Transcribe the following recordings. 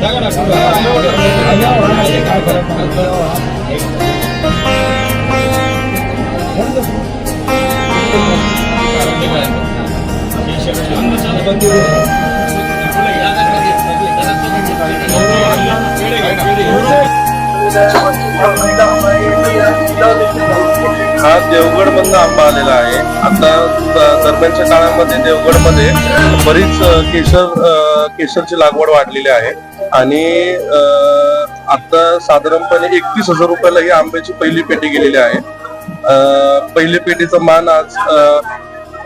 나가라. 나가라. 나가라. 나가라. 나가라. हा देवगड मधनं आंबा आलेला आहे. आता दरम्यानच्या काळामध्ये देवगडमध्ये बरीच केशर केशरची लागवड वाढलेली आहे. आणि आता साधारणपणे एकतीस हजार रुपयाला ही आंब्याची पहिली पेटी गेलेली आहे. पहिल्या पहिली पेटीचा मान आज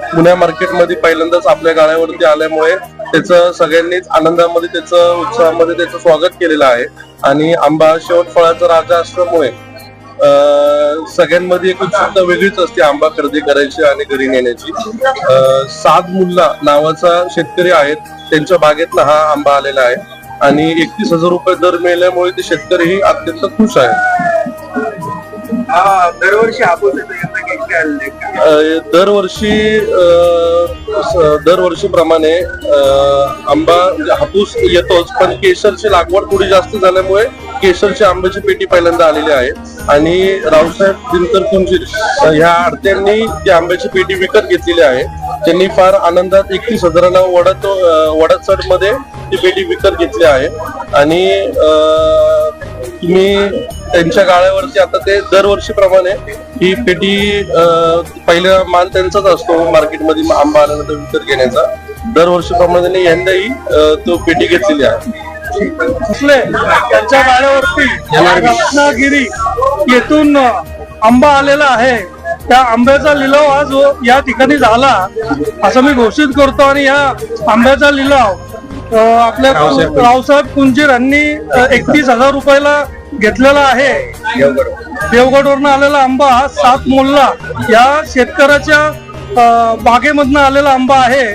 अ, पुण्या मार्केटमध्ये पहिल्यांदाच आपल्या गाळ्यावरती आल्यामुळे त्याचं सगळ्यांनीच आनंदामध्ये त्याचं उत्साहामध्ये त्याचं स्वागत केलेलं आहे. आणि आंबा शेवट फळाचा राजा असल्यामुळे अं, सगळ्यांमध्ये एक उत्सुकता वेगळीच असते आंबा खरेदी करायची आणि घरी नेण्याची. अं, साद मुल्ला नावाचा शेतकरी आहेत त्यांच्या बागेतला हा आंबा आलेला आहे. आणि एकतीस हजार रुपये दर मिळाल्यामुळे ते शेतकरीही अत्यंत खुश आहेत. हा दरवर्षी आपण दरवर्षी दरवर्षीप्रमाणे आंबा म्हणजे हापूस येतोच पण केशरची लागवड थोडी जास्त झाल्यामुळे केशरची आंब्याची पेटी पहिल्यांदा आलेली आहे. आणि रावसाहेब दिनकर कुंजीर ह्या आडत्यांनी ती आंब्याची पेटी विकत घेतलेली आहे. त्यांनी फार आनंदात एकतीस हजाराला वडत वडतसडमध्ये ती पेटी विकत घेतली आहे. आणि तुम्ही त्यांच्या गाळ्यावरती आता ते दरवर्षीप्रमाणे ही पेटी पहिला मान त्यांचाच असतो मार्केटमध्ये आंबा आल्यानंतर विकत घेण्याचा. दरवर्षीप्रमाणे त्यांनी यंदाही तो पेटी घेतलेली आहे. असले त्यांच्या गाड्यावरती रत्नागिरी येथून आंबा आलेला आहे. त्या आंब्याचा लिलाव आज या ठिकाणी झाला. असं मी घोषित करतो आणि या आंब्याचा लिलाव आपल्या रावसाहेब कुंजीर यांनी एकतीस हजार रुपयाला घेतलेला आहे. देवगडवरनं आलेला आंबा हा सात मोल्ला या शेतकऱ्याच्या बागेमधनं आलेला आंबा आहे.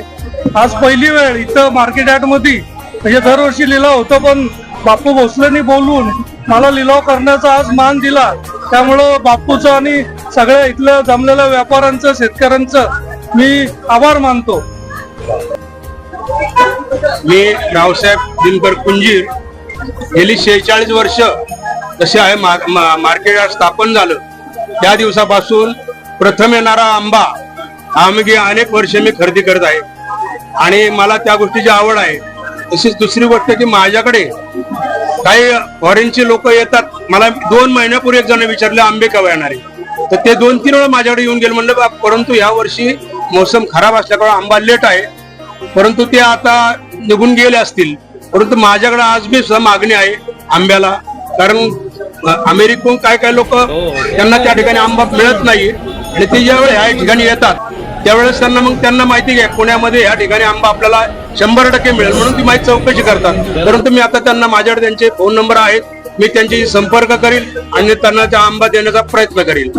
आज पहिली वेळ इथं मार्केट यार्डमध्ये म्हणजे दरवर्षी लिलाव होतो पण बापू भोसलेंनी बोलून मला लिलाव करण्याचा आज मान दिला. त्यामुळं बापूचं आणि सगळ्या इथल्या जमलेल्या व्यापाऱ्यांचं शेतकऱ्यांचं मी आभार मानतो. मी रावसाहेब दिनकर कुंजीर गेली शेहेचाळीस वर्ष जसे आहे मा- मार्केट स्थापन झालं त्या दिवसापासून प्रथम येणारा आंबा हा अनेक वर्ष मी खरेदी करत आहे. आणि मला त्या गोष्टीची आवड आहे. तशीच दुसरी गोष्ट की माझ्याकडे काही फॉरेनची लोक येतात. मला दोन महिन्यापूर्वी एक जण विचारले आंबे केव्हा येणारे तर ते दोन तीन वेळा माझ्याकडे येऊन गेले. म्हणलं बा, परंतु या वर्षी मोसम खराब असल्यामुळे आंबा लेट आहे. परंतु ते आता निघून गेले असतील. परंतु माझ्याकडे आज बी सुद्धा मागणी आहे आंब्याला. कारण अमेरिकेहून काय काय लोक त्यांना त्या ठिकाणी आंबा मिळत नाही आणि ते ज्यावेळी ह्या ठिकाणी येतात त्यावेळेस त्यांना मग त्यांना माहिती घ्या पुण्यामध्ये या ठिकाणी आंबा आपल्याला शंभर टक्के मिळेल म्हणून ती माहिती चौकशी करतात. परंतु मी आता त्यांना माझ्याकडे त्यांचे फोन नंबर आहेत मी त्यांच्याशी संपर्क करील आणि त्यांना त्या आंबा देण्याचा प्रयत्न करील.